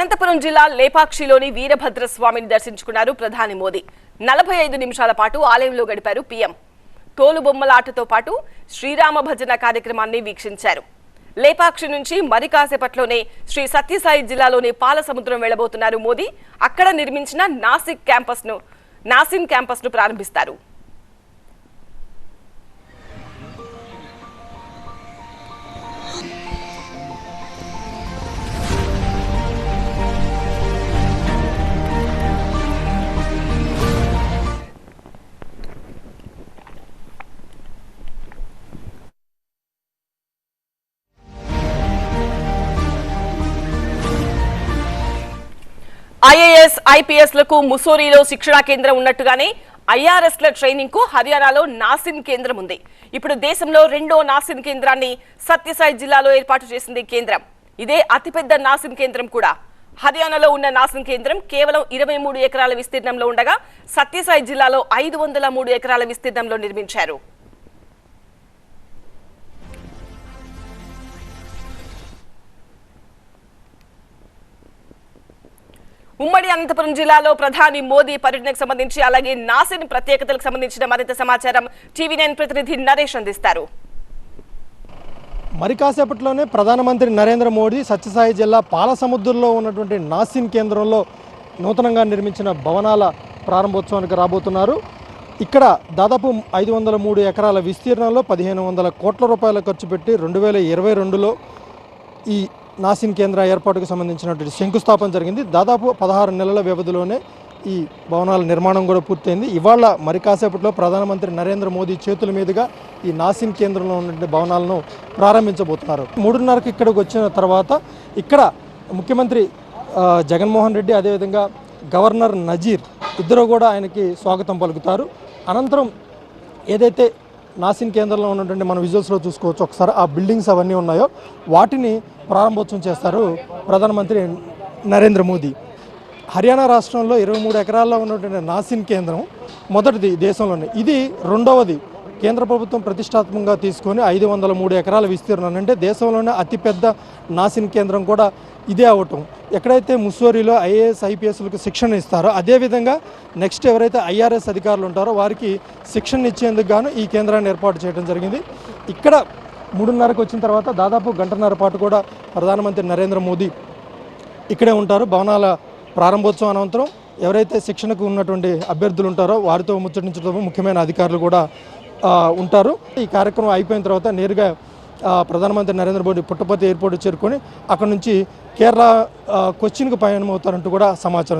అనంతపురం జిల్లా లేపాక్షిలోని వీరభద్ర స్వామిని దర్శించుకున్నారు ప్రధాని మోదీ. నలభై ఐదు నిమిషాల పాటు ఆలయంలో గడిపారు పీఎం. తోలుబొమ్మలాటతో పాటు శ్రీరామ భజన కార్యక్రమాన్ని వీక్షించారు. లేపాక్షి నుంచి మరి కాసేపట్లోనే శ్రీ సత్యసాయి జిల్లాలోని పాలసముద్రం వెళ్ళబోతున్నారు మోదీ. అక్కడ నిర్మించిన నాసిక్ క్యాంపస్ను నాసిన్ క్యాంపస్ను ప్రారంభిస్తారు. ఐఏఎస్ ఐపీఎస్లకు ముసోరీలో శిక్షణా కేంద్రం ఉన్నట్టుగానే ఐఆర్ఎస్ ల ట్రైనింగ్కు హర్యానాలో నాసిన్ కేంద్రం ఉంది. ఇప్పుడు దేశంలో రెండో నాసిన్ కేంద్రాన్ని సత్యసాయి జిల్లాలో ఏర్పాటు చేసింది కేంద్రం. ఇదే అతిపెద్ద నాసిన్ కేంద్రం కూడా. హర్యానాలో ఉన్న నాసిన్ కేంద్రం కేవలం ఇరవై మూడు ఎకరాల విస్తీర్ణంలో ఉండగా సత్యసాయి జిల్లాలో ఐదు వందల మూడు ఎకరాల విస్తీర్ణంలో నిర్మించారు. ఉమ్మడి అనంతపురం జిల్లాలో ప్రధాని మోదీ పర్యటనకు సంబంధించి అలాగే నాసిన్ ప్రత్యేకతలకు సంబంధించిన మరింత సమాచారం టీవీ నైన్ ప్రతినిధి నరేష్ అందిస్తారు. మరి కాసేపట్లోనే ప్రధానమంత్రి నరేంద్ర మోడీ సత్యసాయి జిల్లా పాలసముద్రంలో ఉన్నటువంటి నాసిన్ కేంద్రంలో నూతనంగా నిర్మించిన భవనాల ప్రారంభోత్సవానికి రాబోతున్నారు. ఇక్కడ దాదాపు ఐదు వందల మూడు ఎకరాల విస్తీర్ణంలో పదిహేను వందల కోట్ల రూపాయల ఖర్చు పెట్టి రెండు వేల ఇరవై రెండులో ఈ నాసిన్ కేంద్ర ఏర్పాటుకు సంబంధించినటువంటి శంకుస్థాపన జరిగింది. దాదాపు పదహారు నెలల వ్యవధిలోనే ఈ భవనాల నిర్మాణం కూడా పూర్తయింది. ఇవాళ మరి కాసేపట్లో ప్రధానమంత్రి నరేంద్ర మోదీ చేతుల మీదుగా ఈ నాసిన్ కేంద్రంలో ఉన్నటువంటి భవనాలను ప్రారంభించబోతున్నారు. మూడున్నరకు ఇక్కడికి వచ్చిన తర్వాత ఇక్కడ ముఖ్యమంత్రి జగన్మోహన్ రెడ్డి అదేవిధంగా గవర్నర్ నజీర్ ఇద్దరు కూడా ఆయనకి స్వాగతం పలుకుతారు. అనంతరం ఏదైతే నాసిన్ కేంద్రంలో ఉన్నటువంటి మన విజువల్స్లో చూసుకోవచ్చు. ఒకసారి ఆ బిల్డింగ్స్ అవన్నీ ఉన్నాయో వాటిని ప్రారంభోత్సవం చేస్తారు ప్రధానమంత్రి నరేంద్ర మోదీ. హర్యానా రాష్ట్రంలో ఇరవై మూడు ఎకరాల్లో ఉన్నటువంటి నాసిన్ కేంద్రం మొదటిది దేశంలోనే. ఇది రెండవది కేంద్ర ప్రభుత్వం ప్రతిష్టాత్మకంగా తీసుకొని ఐదు వందల మూడు ఎకరాల విస్తీర్ణం అంటే దేశంలోనే అతిపెద్ద నాసిన్ కేంద్రం కూడా ఇదే అవటం. ఎక్కడైతే ముస్సోరీలో ఐఏఎస్ ఐపీఎస్లకు శిక్షణ ఇస్తారో అదేవిధంగా నెక్స్ట్ ఎవరైతే ఐఆర్ఎస్ అధికారులు ఉంటారో వారికి శిక్షణ ఇచ్చేందుకు గాను ఈ కేంద్రాన్ని ఏర్పాటు చేయడం జరిగింది. ఇక్కడ మూడున్నరకు వచ్చిన తర్వాత దాదాపు గంటన్నర పాటు కూడా ప్రధానమంత్రి నరేంద్ర మోదీ ఇక్కడే ఉంటారు. భవనాల ప్రారంభోత్సవం అనంతరం ఎవరైతే శిక్షణకు ఉన్నటువంటి అభ్యర్థులు ఉంటారో వారితో ముచ్చటించడం ముఖ్యమైన అధికారులు కూడా ఉంటారు. ఈ కార్యక్రమం అయిపోయిన తర్వాత నేరుగా ప్రధానమంత్రి నరేంద్ర మోడీ పుట్టపర్తి ఎయిర్పోర్ట్ చేరుకొని అక్కడ నుంచి కేరళ ఆ, కొచ్చిన్కు అవుతారంటూ కూడా సమాచారం